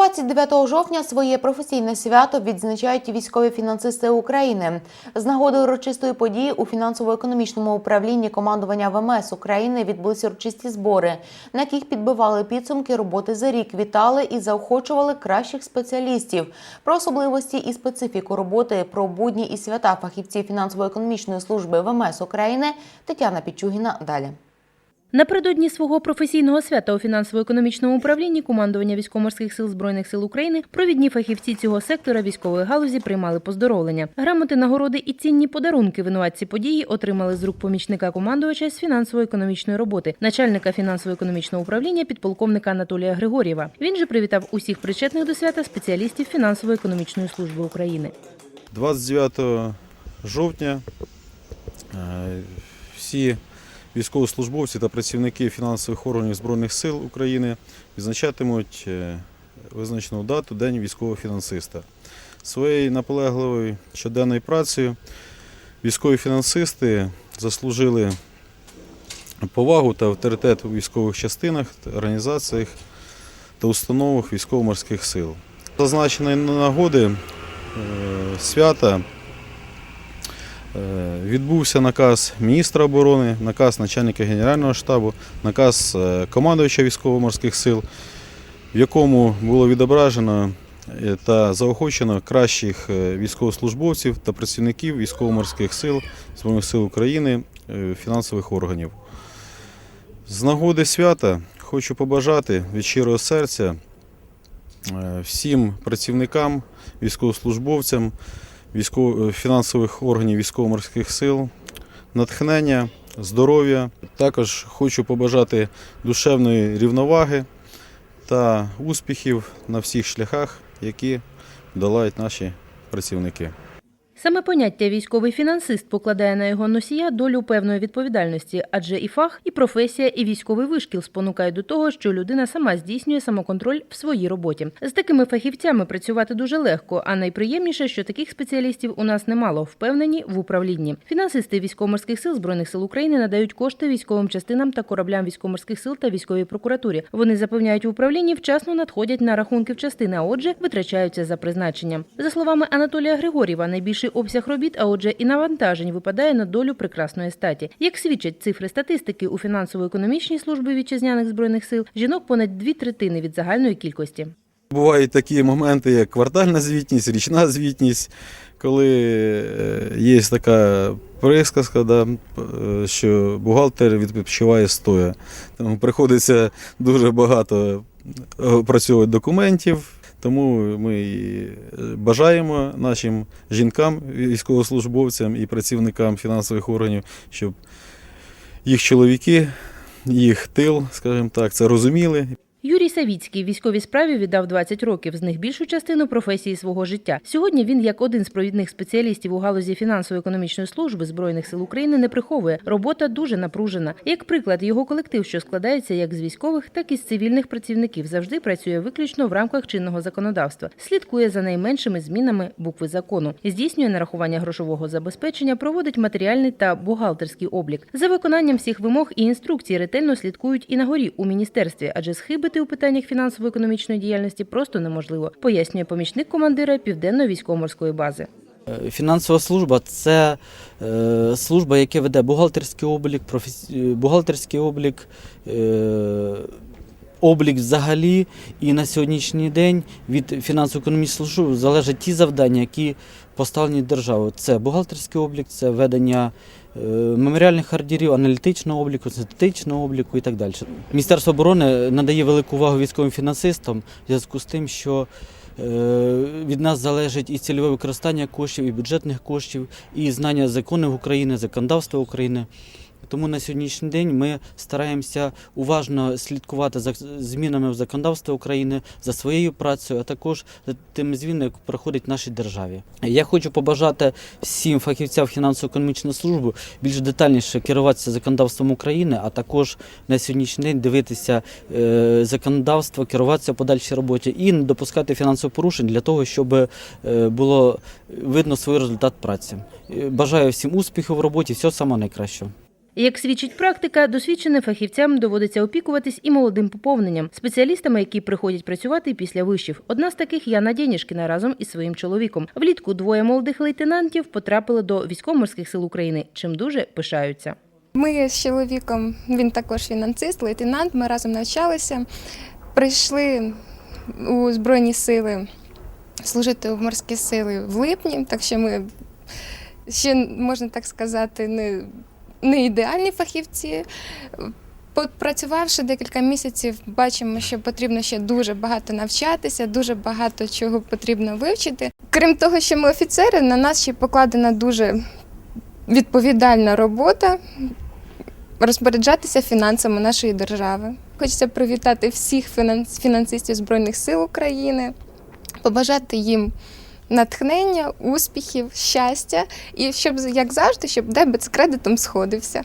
29 жовтня своє професійне свято відзначають військові фінансисти України. З нагоди урочистої події у фінансово-економічному управлінні командування ВМС України відбулися урочисті збори, на яких підбивали підсумки роботи за рік, вітали і заохочували кращих спеціалістів. Про особливості і специфіку роботи, про будні і свята фахівців фінансово-економічної служби ВМС України Тетяна Пічугіна далі. Напередодні свого професійного свята у фінансово-економічному управлінні командування військово-морських сил збройних сил України провідні фахівці цього сектора військової галузі приймали поздоровлення. Грамоти, нагороди і цінні подарунки винуватці події отримали з рук помічника командувача з фінансово-економічної роботи, начальника фінансово-економічного управління підполковника Анатолія Григорєва. Він же привітав усіх причетних до свята спеціалістів фінансово-економічної служби України. 29 жовтня е, всі військовослужбовці та працівники фінансових органів Збройних сил України відзначатимуть е, визначену дату День військового фінансиста. Своєю наполегливою щоденною працею військові фінансисти заслужили повагу та авторитет у військових частинах, організаціях та установах військово-морських сил. Зазначеної нагоди е, свята відбувся наказ міністра оборони, наказ начальника Генерального штабу, наказ е, командувача військово-морських сил, в якому було відображено е, та заохочено кращих е, військовослужбовців та працівників військово-морських сил Збройних сил України, е, фінансових органів. З нагоди свята хочу побажати від щирого серця е, всім працівникам, військовослужбовцям військово- е, фінансових органів військово-морських сил, натхнення, здоров'я. Також хочу побажати душевної рівноваги та успіхів на всіх шляхах, які долають наші працівники. Саме поняття військовий фінансист покладає на його носія долю певної відповідальності, адже і фах, і професія, і військовий вишкіл спонукають до того, що людина сама здійснює самоконтроль в своїй роботі. З такими фахівцями працювати дуже легко, а найприємніше, що таких спеціалістів у нас немало, впевнені в управлінні. Фінансисти військово-морських сил збройних сил України надають кошти військовим частинам та кораблям військово-морських сил та військовій прокуратурі. Вони запевняють в управлінні вчасно надходять на рахунки в частини, а отже, витрачаються за призначенням. За словами Анатолія Григорєва, найбільший обсяг робіт, а отже, і навантажень випадає на долю прекрасної статі. Як свідчать цифри статистики у фінансово-економічній службі вітчизняних збройних сил, жінок понад дві третини від загальної кількості. Бувають такі моменти, як квартальна звітність, річна звітність, коли е, є така присказка, да, е, що бухгалтер відпочиває стоя. Тому приходиться дуже багато опрацьовувати документів. Тому ми і бажаємо нашим жінкам, військовослужбовцям і працівникам фінансових органів, щоб їх чоловіки, їх тил, скажімо так, це розуміли Юрій Савіцький військовій справі віддав 20 років, з них більшу частину професії свого життя. Сьогодні він, як один з провідних спеціалістів у галузі фінансово-економічної служби збройних сил України, не приховує. Робота дуже напружена. Як приклад, його колектив, що складається як з військових, так і з цивільних працівників, завжди працює виключно в рамках чинного законодавства, слідкує за найменшими змінами букви закону, здійснює нарахування грошового забезпечення, проводить матеріальний та бухгалтерський облік. За виконанням всіх вимог і інструкцій ретельно слідкують і на горі у міністерстві, адже схибити у питаннях фінансово-економічної діяльностті просто неможливо, пояснює помічник командира південної військово-морської бази. Е, Фінансова служба це е, служба, яка веде бухгалтерський облік, бухгалтерський облік, е, облік взагалі. І на сьогоднішній день від фінансово-економічної служби залежать ті завдання, які поставлені державою. Це бухгалтерський облік, це ведення меморіальних ордерів, аналітичного обліку, синтетичного обліку і так далі. Міністерство оборони надає велику увагу військовим фінансистам в зв'язку з тим, що Е, Від нас залежить і цільове використання коштів, і бюджетних коштів, і знання законів України, законодавства України. Тому на сьогоднішній день ми стараємося уважно слідкувати за змінами в законодавстві України, за своєю працею, а також за тими змінами, які проходять в нашій державі. Я хочу побажати всім фахівцям фінансово-економічної служби більш детальніше керуватися законодавством України, а також на сьогоднішній день дивитися е, законодавство, керуватися подальшій роботі і не допускати фінансових порушень для того, щоб е, було видно свій результат праці. Е, Бажаю всім успіху в роботі, всього самого найкращого. Як свідчить практика, досвідченим фахівцям доводиться опікуватись і молодим поповненням, спеціалістами, які приходять працювати після вишів. Одна з таких Яна Дєнішкіна разом із своїм чоловіком. Влітку двоє молодих лейтенантів потрапили до військово-морських сил України, чим дуже пишаються. Ми з чоловіком, він також фінансист, лейтенант. Ми разом навчалися. Прийшли у Збройні сили служити в морські сили в липні, так що ми ще, можна так сказати, не, не ідеальні фахівці. Попрацювавши декілька місяців, бачимо, що потрібно ще дуже багато навчатися, дуже багато чого потрібно вивчити. Крім того, що ми офіцери, на нас ще покладена дуже відповідальна робота розпоряджатися фінансами нашої держави. Хочеться привітати всіх фінанс- фінансистів Збройних сил України, побажати їм натхнення, успіхів, щастя і щоб, як завжди, щоб дебет з кредитом сходився.